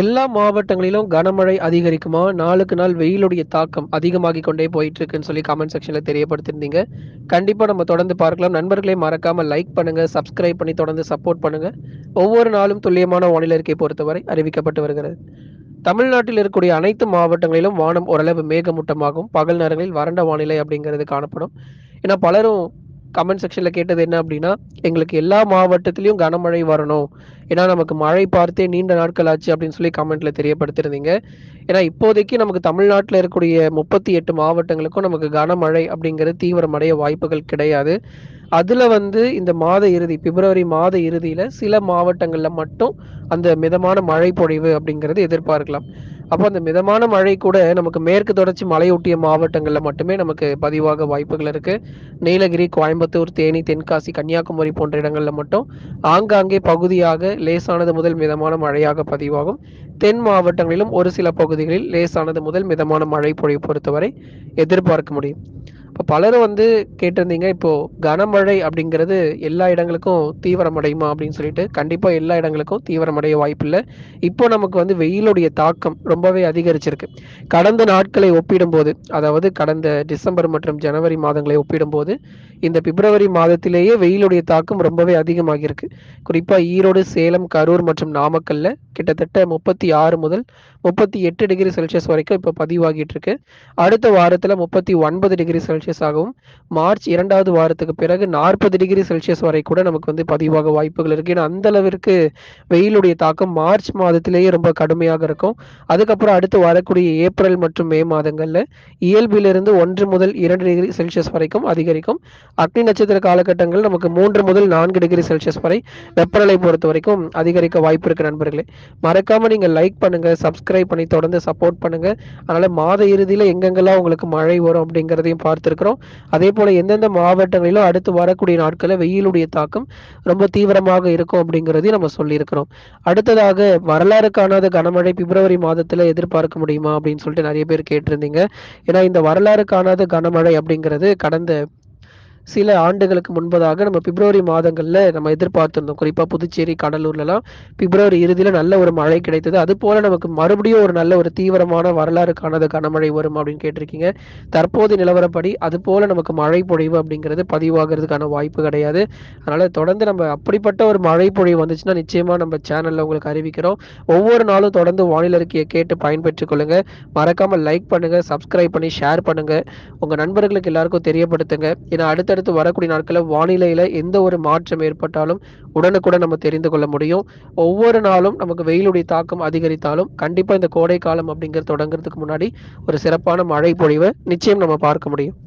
எல்லா மாவட்டங்களிலும் கனமழை அதிகரிக்குமா? நாளுக்கு நாள் வெயிலுடைய தாக்கம் அதிகமாகி கொண்டே போயிட்டு இருக்குன்னு சொல்லி கமெண்ட் செக்ஷன்ல தெரியப்படுத்திருந்தீங்க கண்டிப்பா நம்ம தொடர்ந்து பார்க்கலாம். நண்பர்களே மறக்காம லைக் பண்ணுங்க சப்ஸ்கிரைப் பண்ணி தொடர்ந்து சப்போர்ட் பண்ணுங்க. ஒவ்வொரு நாளும் துல்லியமான வானிலை இருக்கை பொறுத்தவரை அறிவிக்கப்பட்டு வருகிறது. தமிழ்நாட்டில் இருக்கக்கூடிய அனைத்து மாவட்டங்களிலும் வானம் ஓரளவு மேகமூட்டமாகும். பகல் நேரங்களில் வறண்ட வானிலை அப்படிங்கிறது காணப்படும். ஏன்னா பலரும் கமெண்ட் செக்ஷனில் கேட்டது என்ன அப்படின்னா எங்களுக்கு எல்லா மாவட்டத்திலையும் கனமழை வரணும். ஏன்னா நமக்கு மழை பார்த்தே நீண்ட நாட்கள் ஆச்சு அப்படின்னு சொல்லி கமெண்ட்ல தெரியப்படுத்திருந்தீங்க. ஏன்னா இப்போதைக்கு நமக்கு தமிழ்நாட்டில் இருக்கக்கூடிய முப்பத்தி எட்டு மாவட்டங்களுக்கும் நமக்கு கனமழை அப்படிங்கிறது தீவிரமடைய வாய்ப்புகள் கிடையாது. அதில் வந்து இந்த மாத இறுதி பிப்ரவரி மாத இறுதியில் சில மாவட்டங்களில் மட்டும் அந்த மிதமான மழை பொழிவு அப்படிங்கிறது எதிர்பார்க்கலாம். அப்போ அந்த மிதமான மழை கூட நமக்கு மேற்கு தொடர்ச்சி மலையொட்டிய மாவட்டங்களில் மட்டுமே நமக்கு பதிவாக வாய்ப்புகள் இருக்கு. நீலகிரி கோயம்புத்தூர் தேனி தென்காசி கன்னியாகுமரி போன்ற இடங்களில் மட்டும் ஆங்காங்கே பகுதியாக லேசானது முதல் மிதமான மழையாக பதிவாகும். தென் மாவட்டங்களிலும் ஒரு சில பகுதிகளில் லேசானது முதல் மிதமான மழை பொழிவு பொறுத்தவரை எதிர்பார்க்க முடியும். இப்போ பலரும் வந்து கேட்டிருந்தீங்க இப்போ கனமழை அப்படிங்கிறது எல்லா இடங்களுக்கும் தீவிரமடையுமா அப்படின்னு சொல்லிட்டு கண்டிப்பாக எல்லா இடங்களுக்கும் தீவிரமடைய வாய்ப்பில்லை. இப்போ நமக்கு வந்து வெயிலுடைய தாக்கம் ரொம்பவே அதிகரிச்சிருக்கு. கடந்த நாட்களை ஒப்பிடும்போது அதாவது கடந்த டிசம்பர் மற்றும் ஜனவரி மாதங்களை ஒப்பிடும்போது இந்த பிப்ரவரி மாதத்திலேயே வெயிலுடைய தாக்கம் ரொம்பவே அதிகமாகியிருக்கு. குறிப்பாக ஈரோடு சேலம் கரூர் மற்றும் நாமக்கல்ல கிட்டத்தட்ட முப்பத்தி ஆறு முதல் முப்பத்தி எட்டு டிகிரி செல்சியஸ் வரைக்கும் இப்போ பதிவாகிட்டு இருக்கு. அடுத்த வாரத்தில் முப்பத்தி ஒன்பது டிகிரி செல்சியஸ் ஆகவும் மார்ச் இரண்டாவது வாரத்துக்கு பிறகு நாற்பது டிகிரி செல்சியஸ் வரை கூட நமக்கு வந்து பதிவாக வாய்ப்புகள் இருக்கு. ஏன்னா அந்த அளவிற்கு வெயிலுடைய தாக்கம் மார்ச் மாதத்திலேயே ரொம்ப கடுமையாக இருக்கும். அதுக்கப்புறம் அடுத்து வரக்கூடிய ஏப்ரல் மற்றும் மே மாதங்களில் இயல்பிலிருந்து ஒன்று முதல் இரண்டு டிகிரி செல்சியஸ் வரைக்கும் அதிகரிக்கும். அக்னி நட்சத்திர காலகட்டங்கள் நமக்கு மூன்று முதல் நான்கு டிகிரி செல்சியஸ் வரை வெப்பநிலை பொறுத்த வரைக்கும் அதிகரிக்க வாய்ப்பு இருக்கு நண்பர்களே. மறக்காமல் நீங்கள் லைக் பண்ணுங்கள் சப்ஸ்கிரைப் பண்ணி தொடர்ந்து சப்போர்ட் பண்ணுங்க. அதனால் மாத இறுதியில எங்கெங்கெல்லாம் உங்களுக்கு மழை வரும் அப்படிங்கிறதையும் பார்த்துருக்குறோம். அதே போல் எந்தெந்த மாவட்டங்களிலும் அடுத்து வரக்கூடிய நாட்களில் வெயிலுடைய தாக்கம் ரொம்ப தீவிரமாக இருக்கும் அப்படிங்கிறதையும் நம்ம சொல்லியிருக்கிறோம். அடுத்ததாக வரலாறு காணாத கனமழை பிப்ரவரி மாதத்துல எதிர்பார்க்க முடியுமா அப்படின்னு சொல்லிட்டு நிறைய பேர் கேட்டிருந்தீங்க. ஏன்னா இந்த வரலாறு காணாத கனமழை அப்படிங்கிறது கடந்த சில ஆண்டுகளுக்கு முன்பதாக நம்ம பிப்ரவரி மாதங்களில் நம்ம எதிர்பார்த்திருந்தோம். குறிப்பாக புதுச்சேரி கடலூர்லலாம் பிப்ரவரி இறுதியில் நல்ல ஒரு மழை கிடைத்தது. அது போல நமக்கு மறுபடியும் ஒரு நல்ல ஒரு தீவிரமான வரலாறு காணாத கனமழை வரும் அப்படின்னு கேட்டிருக்கீங்க. தற்போது நிலவரப்படி அது போல நமக்கு மழை பொழிவு அப்படிங்கிறது பதிவாகிறதுக்கான வாய்ப்பு கிடையாது. அதனால தொடர்ந்து நம்ம அப்படிப்பட்ட ஒரு மழை பொழிவு வந்துச்சுன்னா நிச்சயமா நம்ம சேனல்ல உங்களுக்கு அறிவிக்கிறோம். ஒவ்வொரு நாளும் தொடர்ந்து வானிலை அறிக்கையை கேட்டு பயன்பெற்றுக் கொள்ளுங்க. மறக்காம லைக் பண்ணுங்க சப்ஸ்கிரைப் பண்ணி ஷேர் பண்ணுங்க. உங்க நண்பர்களுக்கு எல்லாருக்கும் தெரியப்படுத்துங்க. ஏன்னா அடுத்த அடுத்தடுத்து வரக்கூடிய நாட்களில் வானிலையில எந்த ஒரு மாற்றம் ஏற்பட்டாலும் உடனுக்குடன் நம்ம தெரிந்து கொள்ள முடியும். ஒவ்வொரு நாளும் நமக்கு வெயிலுடைய தாக்கம் அதிகரித்தாலும் கண்டிப்பா இந்த கோடை காலம் அப்படிங்கிறது தொடங்குறதுக்கு முன்னாடி ஒரு சிறப்பான மழை பொழிவை நிச்சயம் நம்ம பார்க்க முடியும்.